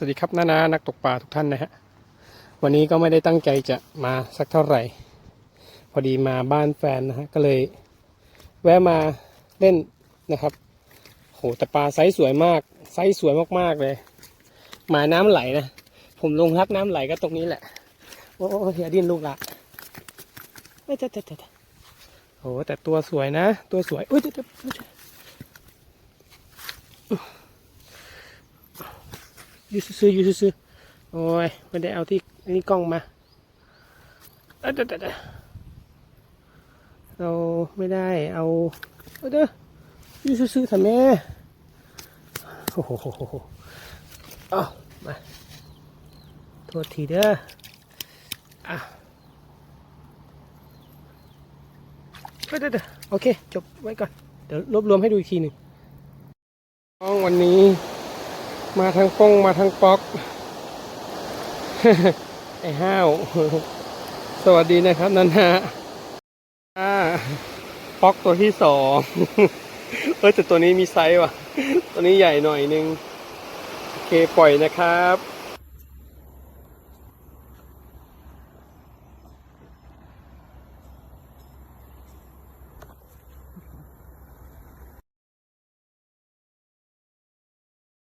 สวัสดีครับน้านานักตกปลาทุกท่านนะฮะ วันนี้ก็ไม่ได้ตั้งใจจะมาสักเท่าไหร่ พอดีมาบ้านแฟนนะฮะ ก็เลย แวะมาเล่นนะครับโหแต่ปลาไซส์สวยมาก ไซส์สวยมากๆเลย หมายน้ำไหลนะ ผมลงรักน้ำไหลก็ตรงนี้แหละ โอ้โอ้อย่าดิ้นลูกละเอ้ยเจ๊เจ๊เจ๊เจ๊โหแต่ตัวสวยนะ ตัวสวยอุ้ยเจ๊เจ๊เจ๊อ ยูซื้อยูซื้อๆโอ้ยไม่ได้เอาที่นี่กล้องมาเอ้ยเจ๊เจ๊เจ๊เราไม่ได้เอาเด้อยูซื้อๆทำแม่โอ้โหเอามาโทษทีเด้ออะเดี๋ยวเดโอเค จบไว้ก่อน เดี๋ยวรวบรวมให้ดูอีกทีหนึ่งวันนี้ มาทางป้งมาทางป๊อก ไอ้ห้าว สวัสดีนะครับนันฮะอ่าป๊อกตัวที่สองเออแต่ตัวนี้มีไซส์ว่ะ ตัวนี้ใหญ่หน่อยนึง โอเคปล่อยนะครับ